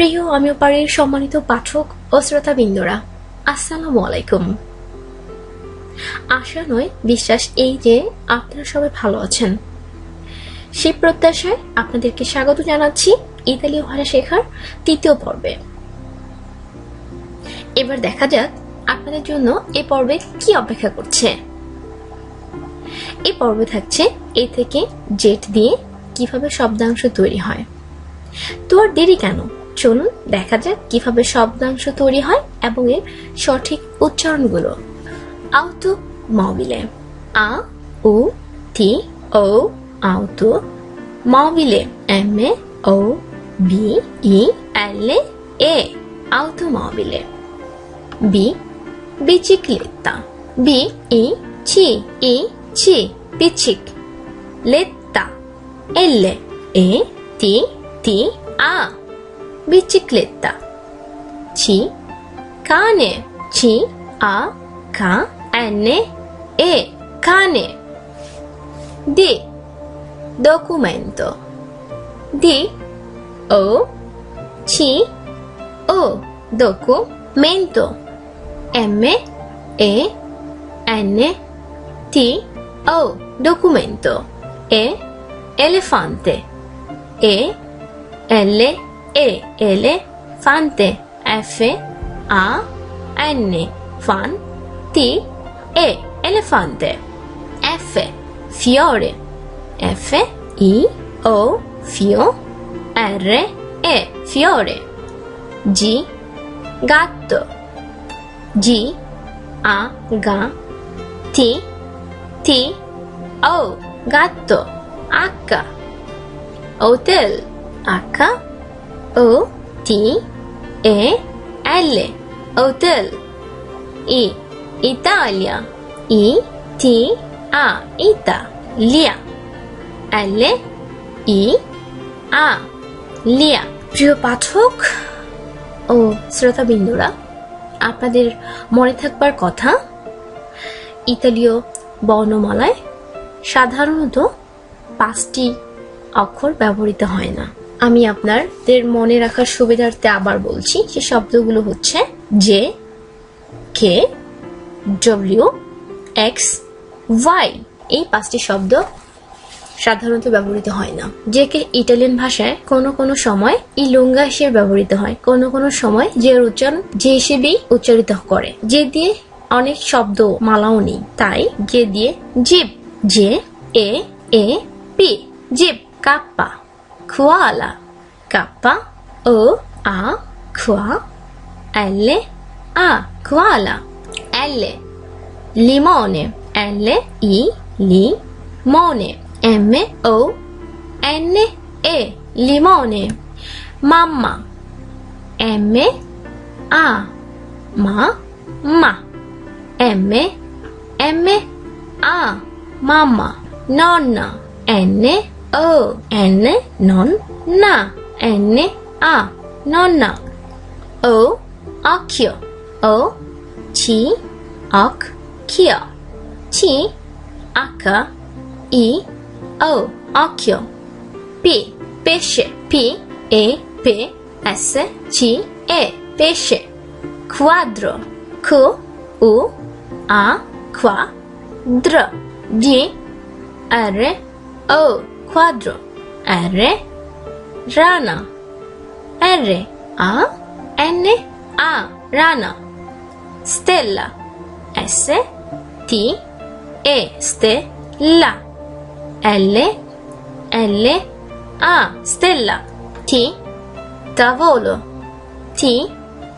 প্রিয় পাড়ির সম্মানিত পাঠক ও শ্রোতাবৃন্দরা, আসসালামু আলাইকুম। আশা নয়, বিশ্বাস এই যে আপনারা সবাই ভালো আছেন। সেই প্রত্যাশায় আপনাদেরকে স্বাগত জানাচ্ছি ইতালীয় ভাষা শেখার তৃতীয় পর্বে। এবার দেখা যাক আপনাদের জন্য এ পর্বে কি অপেক্ষা করছে। এই পর্বে থাকছে এ থেকে জেট দিয়ে কীভাবে শব্দাংশ তৈরি হয়। তো আর দেরি কেন? চলুন দেখা যাক কীভাবে শব্দাংশ তৈরি হয় এবং এর সঠিক উচ্চারণগুলো। আউতো মবিলে আ ও টি ও আউতো মবিলে এম, এ ও বি, ই, এল, এ এ। আউতো মবিলে বি বিচিক্লেতা বি, ই, ছি ই, ছি, পিচিক। লেতা এল, এ, টি টি, আ। Bicicletta. C. Cane. C. A. K. N. E. Cane. D. Documento. D. O. C. O. Documento. M. E. N. T. O. Documento. E. Elefante. E. L E elefante F A N fan T E elefante. F fiore. F I O fio R E fiore. G gatto. G A ga T T O gatto. H hotel. H O T E L, hotel. I Italia. I T A, Italia. L ই আ লিয়া প্রিয় পাঠক ও শ্রোতাবিন্দুরা, আপনাদের মনে থাকবার কথা, ইতালীয় বর্ণমালায় সাধারণত পাঁচটি অক্ষর ব্যবহৃত হয় না। আমি আপনাদের মনে রাখার সুবিধার্থে আবার বলছি সে শব্দগুলো হচ্ছে J K W X Y এই পাঁচটি শব্দ সাধারণত ব্যবহৃত হয় না। যে কে ইটালিয়ান ভাষায় কোনো কোনো সময় ই ইলুঙ্গা হিসেবে ব্যবহৃত হয়, কোনো কোনো সময় যে উচ্চারণ যে হিসেবেই উচ্চারিত করে। যে দিয়ে অনেক শব্দ মালাও নেই, তাই যে দিয়ে jeep J E E P jeep kappa koala K. O. A. Qua L. A. Koala L. Limone. L. I. Li mone M. O. N. E. Limone. Mamma. M. A. Ma. Ma. M. M. A. Mamma. Nonna. N. O N non na. N A nonna O occhio O C occhio C H I O occhio P pesce. P E P S C E pesce. quadro. Q U A quadro G R O quadro. R rana. R A N A rana. Stella. S T E stella. L L A stella. T tavolo. T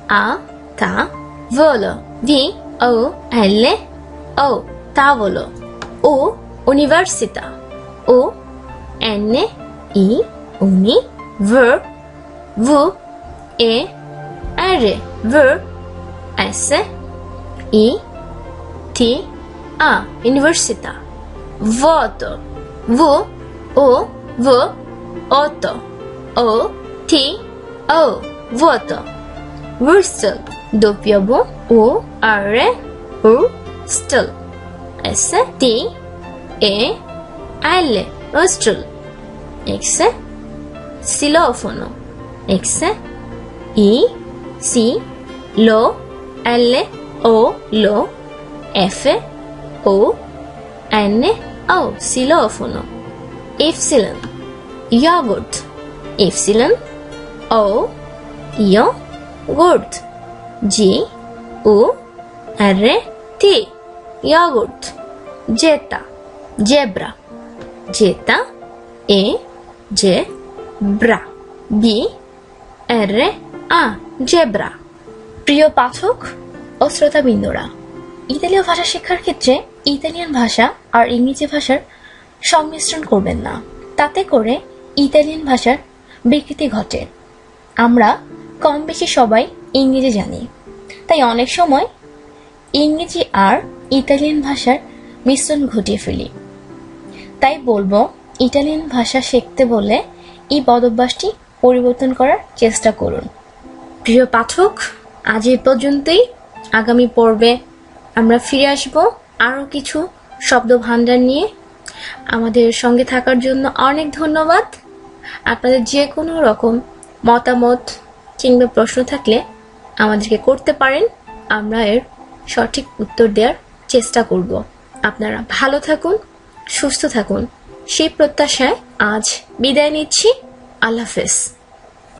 A ta volo V O L O tavolo. U università. U N, I, uni, V, V, E, R, V, S, I, T, A, universita. Voto, V, o V, oto, O, T, O, voto. Върсъл, допяво, o r o estou as t e Але. nostril. Next, Silofono. Ekse. I, si, lo, L, O, lo, F, O, N, O, Silofono. Epsilon, yogurt. Epsilon, O, yo, gourd. G, U, R, T, yogurt. Jeta, zebra. Jetta E J, Bra, B, R, A Zebra প্রিয় পাঠক ও শ্রোতাবৃন্দরা, ইতালীয় ভাষা শেখার ক্ষেত্রে Italian ভাষা আর ইংরেজি ভাষার সংমিশ্রণ করবেন না। তাতে করে ইতালিয়ান ভাষার বিকৃতি ঘটে। আমরা কম বেশি সবাই ইংরেজি জানি। তাই অনেক সময় ইংরেজি আর ইতালিয়ান ভাষার মিশ্রণ ঘটিয়ে ফেলি। তাই বলব, ইটালিয়ান ভাষা শিখতে বলে এই বদভ্যাসটি পরিবর্তন করার চেষ্টা করুন। প্রিয় পাঠক, আজ এই পর্যন্তই। আগামী পর্বে আমরা ফিরে আসব আরও কিছু শব্দ ভাণ্ডার নিয়ে। আমাদের সঙ্গে থাকার জন্য অনেক ধন্যবাদ। আপনাদের যে কোনো রকম মতামত কিংবা প্রশ্ন থাকলে আমাদেরকে করতে পারেন। আমরা এর সঠিক উত্তর দেওয়ার চেষ্টা করব। আপনারা ভালো থাকুন। সুস্থ থাকুন। সেই প্রত্যাশায় আজ বিদায় নিচ্ছি। আল্লাহ হাফেজ।